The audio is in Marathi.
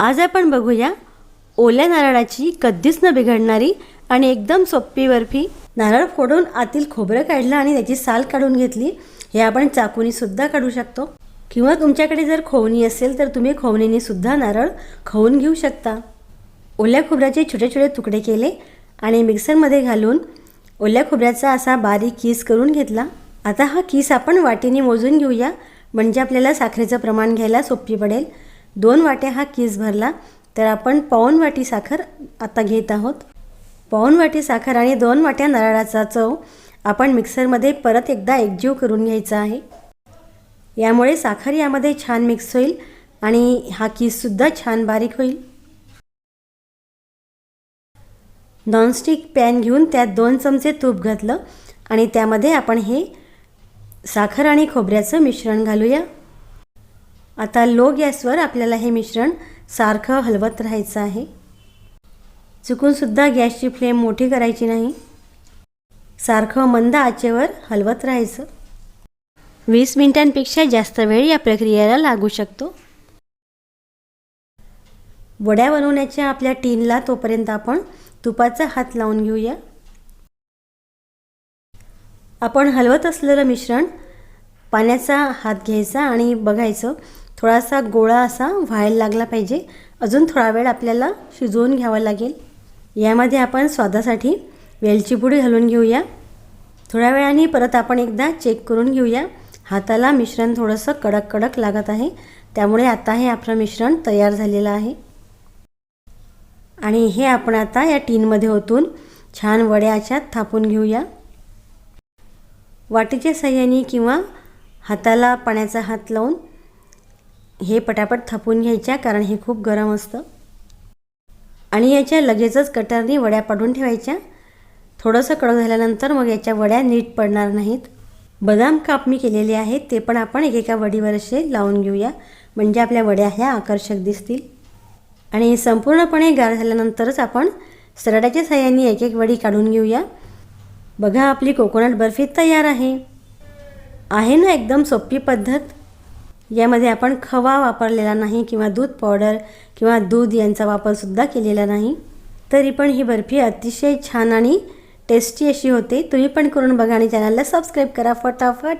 आज आपण बघूया ओल्या नारळाची कधीच न बिघडणारी आणि एकदम सोपी बर्फी. नारळ फोडून आतील खोबरं काढलं आणि त्याची साल काढून घेतली. हे आपण चाकूनीसुद्धा काढू शकतो. किंवा तुमच्याकडे जर खोवणी असेल तर तुम्ही खोवणीने सुद्धा नारळ खवून घेऊ शकता. ओल्या खोबऱ्याचे छोटे छोटे तुकडे केले आणि मिक्सरमध्ये घालून ओल्या खोबऱ्याचा असा बारीक किस करून घेतला. आता हा किस आपण वाटीने मोजून घेऊया. म्हणजे आपल्याला साखरेचं प्रमाण घ्यायला सोपी पडेल. दोन वाट्या हा किस भरला तर आपण पाऊन वाटी साखर आता घेत आहोत. पाऊन वाटी साखर आणि दोन वाट्या नारळाचा चव आपण मिक्सरमध्ये परत एकदा एकजीव करून घ्यायचा आहे. यामुळे साखर यामध्ये छान मिक्स होईल आणि हा किससुद्धा छान बारीक होईल. नॉनस्टिक पॅन घेऊन त्यात दोन चमचे तूप घातलं आणि त्यामध्ये आपण हे साखर आणि खोबऱ्याचं मिश्रण घालूया. आता लो गॅसवर आपल्याला हे मिश्रण सारखं हलवत राहायचं आहे. चुकूनसुद्धा गॅसची फ्लेम मोठी करायची नाही. सारखं मंद आचेवर हलवत राहायचं. वीस मिनिटांपेक्षा जास्त वेळ या प्रक्रियेला लागू शकतो. वड्या बनवण्याच्या आपल्या टीनला तोपर्यंत आपण तुपाचा हात लावून घेऊया. आपण हलवत असलेलं मिश्रण पाण्याचा हात घ्यायचा आणि बघायचं थोडासा गोळा असा व्हायला लागला पाहिजे. अजून थोडा वेळ आपल्याला शिजवून घ्यावा लागेल. यामध्ये आपण स्वादासाठी वेलचीपुडी घालून घेऊया. थोड्या वेळाने परत आपण एकदा चेक करून घेऊया. हाताला मिश्रण थोडंसं कडक कडक लागत आहे. त्यामुळे आता हे आपलं मिश्रण तयार झालेलं आहे. आणि हे आपण आता या टीनमध्ये ओतून छान वड्याच्यात थापून घेऊया. वाटीच्या सहाय्याने किंवा हाताला पाण्याचा हात लावून हे पटापट थापून घ्यायच्या कारण हे खूप गरम असतं. आणि याच्या लगेचच कटरनी वड्या पाडून ठेवायच्या. थोडंसं कडक झाल्यानंतर मग याच्या वड्या नीट पडणार नाहीत. बदाम काप मी केलेले आहेत ते पण आपण एकेका वडीवर असे लावून घेऊया. म्हणजे आपल्या वड्या ह्या आकर्षक दिसतील. आणि संपूर्णपणे गार झाल्यानंतरच आपण सरड्याच्या साह्याने एक एक वडी काढून घेऊया. बघा आपली कोकोनट बर्फी तयार आहे. आहे ना एकदम सोपी पद्धत? यामध्ये आपण खवा वापरलेला नाही किंवा दूध पावडर किंवा दूध यांचा वापरसुद्धा केलेला नाही. तरी पण ही बर्फी अतिशय छान आणि टेस्टी अशी होते. तुम्ही पण करून बघा आणि चॅनलला सबस्क्राईब करा फटाफट.